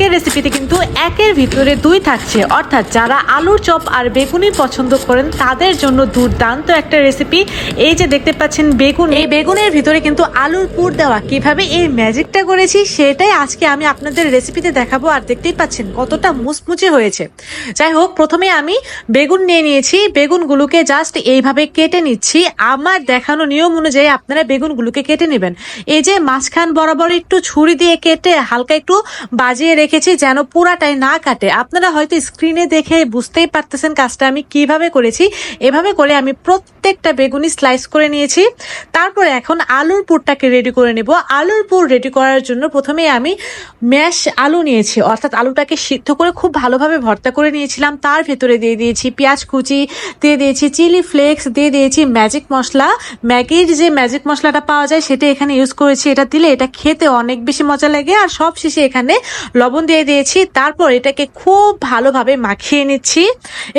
আজকের রেসিপিতে কিন্তু একের ভিতরে দুই থাকছে। অর্থাৎ যারা আলুর চপ আর বেগুনি পছন্দ করেন, তাদের জন্য দুর্দান্ত একটা রেসিপি এই যে দেখতে পাচ্ছেন বেগুন, এই বেগুনের ভিতরে কিন্তু আলুর পুর দেওয়া। কীভাবে এই ম্যাজিকটা করেছি, সেটাই আজকে আমি আপনাদের রেসিপিতে দেখাবো। আর দেখতেই পাচ্ছেন কতটা মুচমুচে হয়েছে। যাই হোক, প্রথমে আমি বেগুন নিয়ে নিয়েছি। বেগুনগুলোকে জাস্ট এইভাবে কেটে নিচ্ছি। আমার দেখানো নিয়ম অনুযায়ী আপনারা বেগুনগুলোকে কেটে নেবেন। এই যে মাঝখান বরাবর একটু ছুরি দিয়ে কেটে হালকা একটু বাজিয়ে রেখেছি যেন পুরাটাই না কাটে। আপনারা হয়তো স্ক্রিনে দেখে বুঝতেই পারতেছেন কাজটা আমি কীভাবে করেছি। এভাবে করে আমি প্রত্যেকটা বেগুনি স্লাইস করে নিয়েছি। তারপরে এখন আলুর পুরটাকে রেডি করে নেব। আলুর পুর রেডি করার জন্য প্রথমে আমি ম্যাশ আলু নিয়েছি। অর্থাৎ আলুটাকে সিদ্ধ করে খুব ভালোভাবে ভর্তা করে নিয়েছিলাম। তার ভেতরে দিয়ে দিয়েছি পেঁয়াজ কুচি, দিয়ে দিয়েছি চিলি ফ্লেক্স দিয়ে দিয়েছি ম্যাজিক মশলা। ম্যাগির যে ম্যাজিক মশলাটা পাওয়া যায় সেটা এখানে ইউজ করেছি। এটা দিলে এটা খেতে অনেক বেশি মজা লাগে। আর সব শেষে এখানে লবণ দিয়ে দিয়েছি, তারপর এটাকে খুব ভালোভাবে মাখিয়ে নিচ্ছি।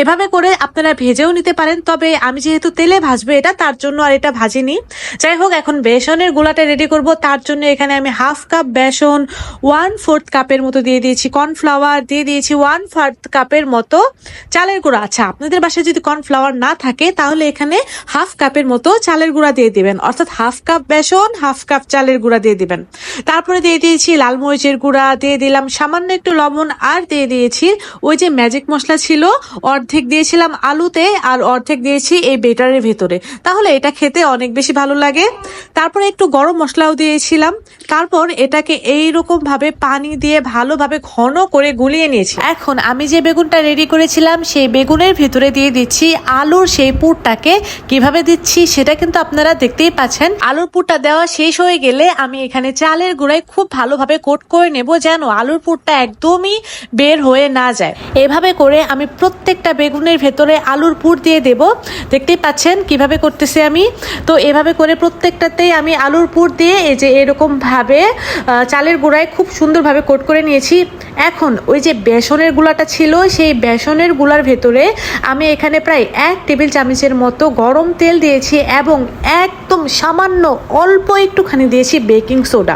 এভাবে করে আপনারা ভেজেও নিতে পারেন, তবে আমি যেহেতু তেলে ভাজবো এটা, তার জন্য আর এটা ভাজিনি। যাই হোক, এখন বেসনের গোলাটা রেডি করব, তার জন্য এখানে আমি হাফ কাপ বেসন ওয়ান ফোর্থ কাপের মতো দিয়ে দিয়েছি কর্নফ্লাওয়ার দিয়ে দিয়েছি ওয়ান ফোর্থ কাপের মতো চালের গুঁড়া। আচ্ছা আপনাদের বাসায় যদি কর্নফ্লাওয়ার না থাকে, তাহলে এখানে হাফ কাপের মতো চালের গুঁড়া দিয়ে দিবেন। অর্থাৎ হাফ কাপ বেসন, হাফ কাপ চালের গুঁড়া দিয়ে দিবেন। তারপরে দিয়ে দিয়েছি লাল মরিচের গুঁড়া, দিয়ে দিলাম সামান্য একটু লবণ আর দিয়ে দিয়েছি। ওই যে ম্যাজিক মশলা ছিল, অর্ধেক দিয়েছিলাম আলুতে আর অর্ধেক দিয়েছি এই বেটারের ভেতরে। তাহলে এটা খেতে অনেক বেশি ভালো লাগে। তারপরে একটু গরম মশলাও দিয়েছিলাম। তারপর এটাকে এইরকম ভাবে পানি দিয়ে ভালোভাবে ঘন করে গুলিয়ে নিয়েছি। এখন আমি যে বেগুনটা রেডি করেছিলাম, সেই বেগুনের ভিতরে দিয়ে দিচ্ছি আলুর সেই পুরটাকে। কীভাবে দিচ্ছি সেটা কিন্তু আপনারা দেখতেই পাচ্ছেন। আলুর পুরটা দেওয়া শেষ হয়ে গেলে আমি এখানে চালের গুঁড়ায় খুব ভালোভাবে কোট করে নেব যেন আলুর পুরটা একদমই বের হয়ে না যায়। এভাবে করে আমি প্রত্যেকটা বেগুনের ভেতরে আলুর পুর দিয়ে দেব। দেখতেই পাচ্ছেন কীভাবে করতেছি আমি। তো এভাবে করে প্রত্যেকটাতেই আমি আলুর পুর দিয়ে এই যে এরকম ভাবে চালের গুঁড়ায় খুব সুন্দরভাবে কোট করে নিয়েছি। এখন ওই যে বেসনের গুলাটা ছিল, সেই বেসনেরগুলার ভেতরে আমি এখানে প্রায় এক টেবিল চামচের মতো গরম তেল দিয়েছি এবং একদম সামান্য অল্প একটুখানি দিয়েছি বেকিং সোডা।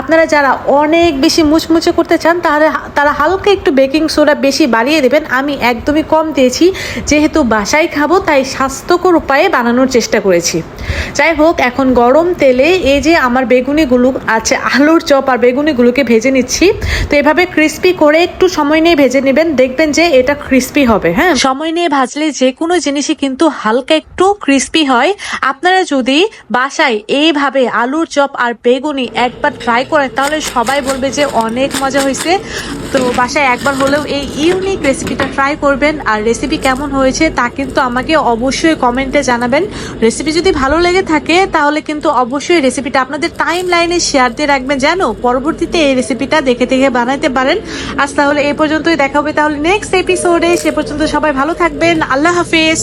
আপনারা যারা অনেক বেশি মুচমুচে করতে চান তাহলে তারা হালকা একটু বেকিং সোডা বেশি বাড়িয়ে দেবেন। আমি একদমই কম দিয়েছি, যেহেতু বাসায় খাব, তাই স্বাস্থ্যকর উপায়ে বানানোর চেষ্টা করেছি। যাই হোক, এখন গরম তেলে এই যে আমার বেগুনিগুলো আছে, আলুর চপ আর বেগুনিগুলোকে ভেজে নিচ্ছি। তো এভাবে ক্রিস্পি করে একটু সময় নিয়ে ভেজে নেবেন, দেখবেন যে এটা ক্রিস্পি হবে হ্যাঁ? সময় নিয়ে ভাজলে যে কোনো জিনিসই কিন্তু হালকা একটু ক্রিস্পি হয়। আপনারা যদি বাসায় এইভাবে আলুর চপ আর বেগুনি একবার ট্রাই করেন, তাহলে সবাই বলবে যে অনেক মজা হয়েছে। তো বাসায় একবার হলেও এই ইউনিক রেসিপিটা ট্রাই করবেন। আর রেসিপি কেমন হয়েছে তা কিন্তু আমাকে অবশ্যই কমেন্টে জানাবেন। রেসিপি যদি ভালো লেগে থাকে, তাহলে কিন্তু অবশ্যই রেসিপিটা আপনাদের টাইম লাইনে শেয়ার দিয়ে রাখবেন জানো পরবর্তীতে এই রেসিপিটা দেখে দেখে বানাইতে পারেন। আজ তাহলে এ পর্যন্তই দেখা হবে তাহলে নেক্সট এপিসোডে সে পর্যন্ত সবাই ভালো থাকবেন। আল্লাহ হাফিজ।